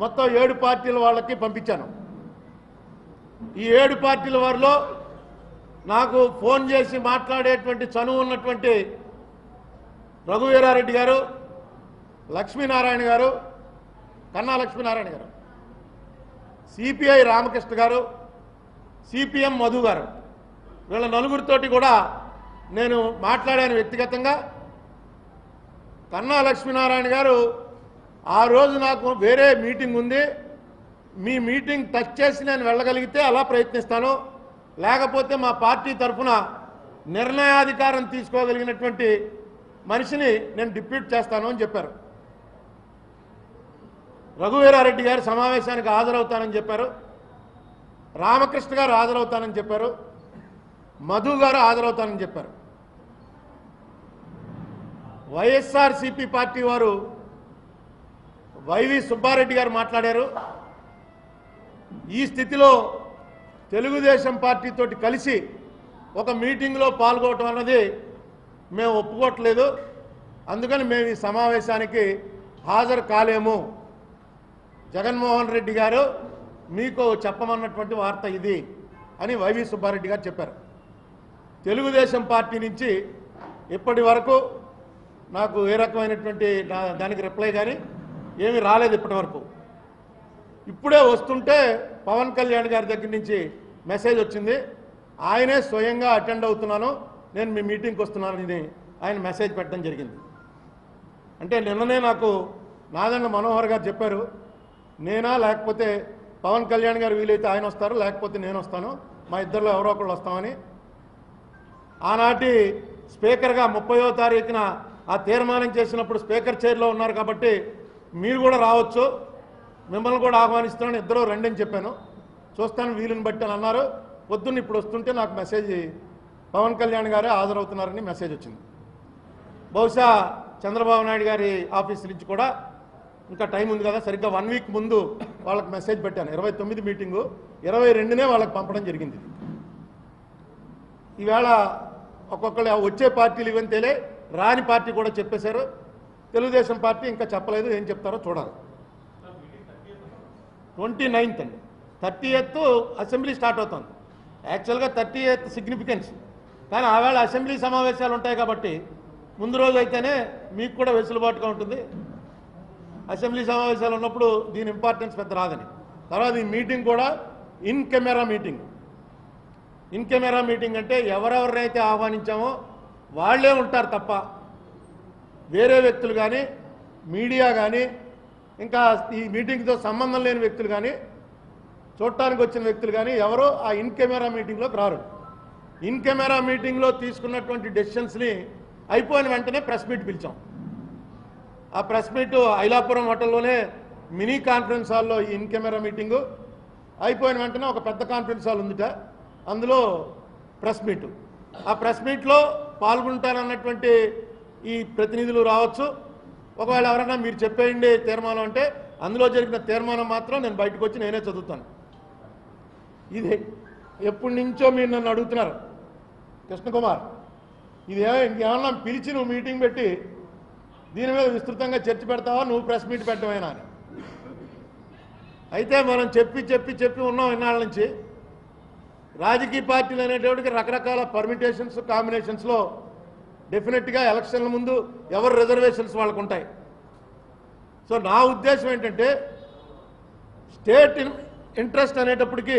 మొత్తం ఏడు పార్టీల వాళ్ళకి పంపించాను. ఈ ఏడు పార్టీల వారిలో నాకు ఫోన్ చేసి మాట్లాడేటువంటి చనువు ఉన్నటువంటి రఘువీరారెడ్డి గారు లక్ష్మీనారాయణ గారు కన్నా లక్ష్మీనారాయణ గారు సిపిఐ రామకృష్ణ గారు సిపిఎం మధు గారు వీళ్ళ నలుగురితోటి కూడా నేను మాట్లాడాను వ్యక్తిగతంగా. కన్నా లక్ష్మీనారాయణ గారు ఆ రోజు నాకు వేరే మీటింగ్ ఉంది. మీ మీటింగ్ టచ్ చేసి నేను వెళ్ళగలిగితే అలా ప్రయత్నిస్తాను. లేకపోతే మా పార్టీ తరఫున నిర్ణయాధికారం తీసుకోగలిగినటువంటి మనిషిని నేను డిప్యూట్ చేస్తాను అని చెప్పారు. రఘువీరారెడ్డి గారు సమావేశానికి హాజరవుతానని చెప్పారు. రామకృష్ణ గారు హాజరవుతానని చెప్పారు. మధు గారు హాజరవుతానని చెప్పారు. వైఎస్ఆర్సిపి పార్టీ వారు వైవి సుబ్బారెడ్డి గారు మాట్లాడారు. ఈ స్థితిలో తెలుగుదేశం పార్టీతో కలిసి ఒక మీటింగ్లో పాల్గొనడం అన్నది మేము ఒప్పుకోవట్లేదు. అందుకని మేము ఈ సమావేశానికి హాజరు కాలేము. జగన్మోహన్ రెడ్డి గారు మీకు చెప్పమన్నటువంటి వార్త ఇది అని వైవి సుబ్బారెడ్డి గారు చెప్పారు. తెలుగుదేశం పార్టీ నుంచి ఇప్పటి వరకు నాకు ఏ రకమైనటువంటి దానికి రిప్లై కానీ ఏమీ రాలేదు ఇప్పటి వరకు. ఇప్పుడే వస్తుంటే పవన్ కళ్యాణ్ గారి దగ్గర నుంచి మెసేజ్ వచ్చింది. ఆయనే స్వయంగా అటెండ్ అవుతున్నాను. నేను మీ మీటింగ్కి వస్తున్నానని ఆయన మెసేజ్ పెట్టడం జరిగింది. అంటే నిన్ననే నాకు నాదన్న మనోహర్ గారు చెప్పారు. నేనా లేకపోతే పవన్ కళ్యాణ్ గారు వీలైతే ఆయన వస్తారు లేకపోతే నేను వస్తాను. మా ఇద్దరిలో ఎవరో ఒకళ్ళు వస్తామని ఆనాటి స్పీకర్గా ముప్పయో తారీఖున ఆ తీర్మానం చేసినప్పుడు స్పీకర్ చైర్లో ఉన్నారు కాబట్టి మీరు కూడా రావచ్చు. మిమ్మల్ని కూడా ఆహ్వానిస్తున్నాను. ఇద్దరు రండి చెప్పాను. చూస్తాను వీలుని బట్టి అని అన్నారు. పొద్దున్న ఇప్పుడు వస్తుంటే నాకు మెసేజ్ పవన్ కళ్యాణ్ గారే హాజరవుతున్నారని మెసేజ్ వచ్చింది. బహుశా చంద్రబాబు నాయుడు గారి ఆఫీస్ నుంచి కూడా ఇంకా టైం ఉంది కదా. సరిగ్గా వన్ వీక్ ముందు వాళ్ళకి మెసేజ్ పెట్టాను. ఇరవై తొమ్మిది మీటింగు ఇరవై రెండునే వాళ్ళకి పంపడం జరిగింది. ఈవేళ ఒక్కొక్కరు వచ్చే పార్టీలు ఇవని తెలియ రాని పార్టీ కూడా చెప్పేశారు. తెలుగుదేశం పార్టీ ఇంకా చెప్పలేదు ఏం చెప్తారో చూడాలి. ట్వంటీ నైన్త్ అండి. థర్టీ ఎయిత్ అసెంబ్లీ స్టార్ట్ అవుతుంది. యాక్చువల్గా థర్టీ ఎయిత్ సిగ్నిఫికెన్స్. కానీ ఆవేళ అసెంబ్లీ సమావేశాలు ఉంటాయి కాబట్టి ముందు రోజు అయితేనే మీకు కూడా వెసులుబాటుగా ఉంటుంది. అసెంబ్లీ సమావేశాలు ఉన్నప్పుడు దీని ఇంపార్టెన్స్ పెద్ద రాదని. తర్వాత ఈ మీటింగ్ కూడా in camera meeting. In camera meeting అంటే ఎవరెవరినైతే ఆహ్వానించామో వాళ్ళే ఉంటారు తప్ప వేరే వ్యక్తులు కానీ మీడియా కానీ ఇంకా ఈ మీటింగ్తో సంబంధం లేని వ్యక్తులు కానీ చూడటానికి వచ్చిన వ్యక్తులు కానీ ఎవరో ఆ ఇన్ కెమెరా మీటింగ్లోకి రారు. ఇన్ కెమెరా మీటింగ్లో తీసుకున్నటువంటి డెసిషన్స్ని అయిపోయిన వెంటనే ప్రెస్ మీట్ పిలిచాం. ఆ ప్రెస్ మీట్ ఐలాపురం హోటల్లోనే మినీ కాన్ఫరెన్స్ హాల్లో ఈ ఇన్ కెమెరా మీటింగు అయిపోయిన వెంటనే ఒక పెద్ద కాన్ఫరెన్స్ హాల్ ఉందిట. అందులో ప్రెస్ మీట్. ఆ ప్రెస్ మీట్లో పాల్గొంటానన్నటువంటి ఈ ప్రతినిధులు రావచ్చు. ఒకవేళ ఎవరైనా మీరు చెప్పేయండి తీర్మానం అంటే అందులో జరిగిన తీర్మానం మాత్రం నేను బయటకు వచ్చి నేనే చదువుతాను. ఇది ఎప్పటి నుంచో మీరు నన్ను అడుగుతున్నారు కృష్ణకుమార్. ఇది ఏ- ఇంకేమన్నా పిలిచి నువ్వు మీటింగ్ పెట్టి దీని మీద విస్తృతంగా చర్చ పెడతావా? నువ్వు ప్రెస్ మీట్ పెట్టమైనా అని. అయితే మనం చెప్పి చెప్పి చెప్పి ఉన్నాం ఇన్నాళ్ళ నుంచి. రాజకీయ పార్టీలు అనేటప్పటికి రకరకాల పర్మిటేషన్స్ కాంబినేషన్స్లో డెఫినెట్గా ఎలక్షన్ల ముందు ఎవరు రిజర్వేషన్స్ వాళ్ళకు ఉంటాయి. సో నా ఉద్దేశం ఏంటంటే స్టేట్ ఇంట్రెస్ట్ అనేటప్పటికీ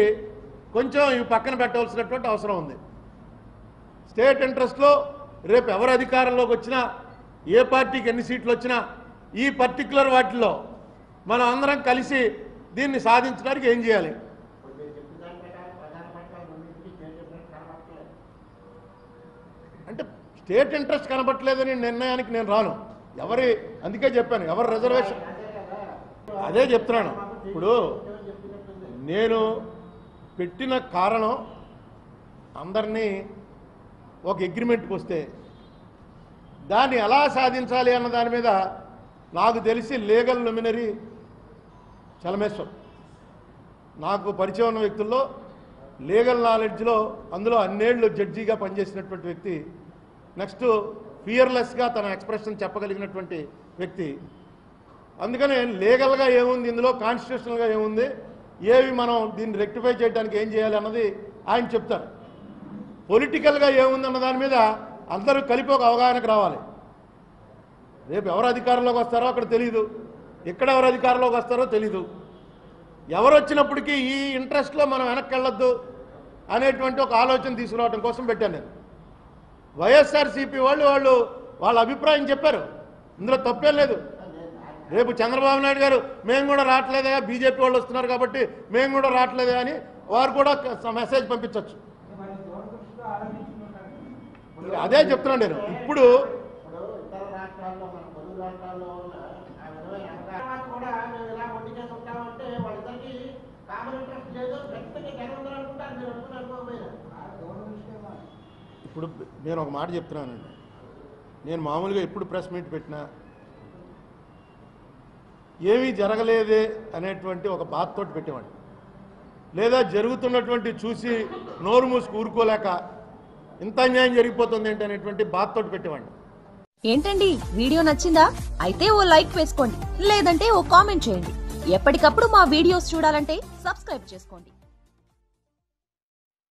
కొంచెం ఇవి పక్కన పెట్టవలసినటువంటి అవసరం ఉంది. స్టేట్ ఇంట్రెస్ట్లో రేపు ఎవరు అధికారంలోకి వచ్చినా ఏ పార్టీకి ఎన్ని సీట్లు వచ్చినా ఈ పర్టికులర్ వాటిల్లో మనం అందరం కలిసి దీన్ని సాధించడానికి ఏం చేయాలి అంటే స్టేట్ ఇంట్రెస్ట్ కనబట్టలేదని నిర్ణయానికి నేను రాను. ఎవరి అందుకే చెప్పాను ఎవరు రిజర్వేషన్? అదే చెప్తున్నాను. ఇప్పుడు నేను పెట్టిన కారణం అందరినీ ఒక అగ్రిమెంట్కి వస్తే దాన్ని ఎలా సాధించాలి అన్న దాని మీద నాకు తెలిసి లీగల్ నొమినరీ చలమేశ్వర్. నాకు పరిచయం ఉన్న వ్యక్తుల్లో లీగల్ నాలెడ్జ్లో అందులో అన్నేళ్ళు జడ్జిగా పనిచేసినటువంటి వ్యక్తి నెక్స్ట్ ఫియర్లెస్గా తన ఎక్స్ప్రెషన్ చెప్పగలిగినటువంటి వ్యక్తి. అందుకనే లీగల్గా ఏముంది? ఇందులో కాన్స్టిట్యూషనల్గా ఏముంది? ఏవి మనం దీన్ని రెక్టిఫై చేయడానికి ఏం చేయాలి అన్నది ఆయన చెప్తారు. పొలిటికల్గా ఏముంది అన్న దాని మీద అందరూ కలిపి ఒక అవగాహనకు రావాలి. రేపు ఎవరు అధికారంలోకి వస్తారో అక్కడ తెలియదు ఎక్కడ ఎవరు అధికారంలోకి వస్తారో తెలీదు. ఎవరు వచ్చినప్పటికీ ఈ ఇంట్రెస్ట్లో మనం వెనక్కి వెళ్ళొద్దు అనేటువంటి ఒక ఆలోచన తీసుకురావడం కోసం పెట్టాను నేను. వైఎస్ఆర్సీపీ వాళ్ళు వాళ్ళు వాళ్ళ అభిప్రాయం చెప్పారు. ఇందులో తప్పేం లేదు. రేపు చంద్రబాబు నాయుడు గారు మేము కూడా రావట్లేదా బీజేపీ వాళ్ళు వస్తున్నారు కాబట్టి మేము కూడా రావట్లేదా అని వారు కూడా మెసేజ్ పంపించవచ్చు అదే చెప్తున్నాను నేను. ఇప్పుడు ఇప్పుడు ఇతర రాష్ట్రాల్లో మన పొరుగు రాష్ట్రాల్లో ఉన్న ఆ విధమైన తర్వాత కూడా మేము ఇలా ఒంటి చేసి ఉంటామంటే వాళ్ళిద్దరికి కామన్ ఇంట్రెస్ట్ లేదు ఖచ్చితంగా జనం అందరూ అనుకుంటారు మీరు అనుకుని అనుకోకపోయినా ఇప్పుడు నేను ఒక మాట చెప్తున్నానండి. నేను మామూలుగా ఎప్పుడు ప్రెస్ మీట్ పెట్టినా ఏమీ జరగలేదే అనేటువంటి ఒక బాధతోటి పెట్టేవాడిని. లేదా జరుగుతున్నటువంటి చూసి నోరు మూసి ఊరుకోలేక ఇంత అన్యాయం జరిగిపోతుంది ఏంటి అనేటువంటి బాధతోటి పెట్టేవాడిని. ఏంటండి? వీడియో నచ్చిందా? అయితే ఓ లైక్ వేసుకోండి. లేదంటే ఓ కామెంట్ చేయండి. ఎప్పటికప్పుడు మా వీడియోస్ చూడాలంటే సబ్స్క్రైబ్ చేసుకోండి.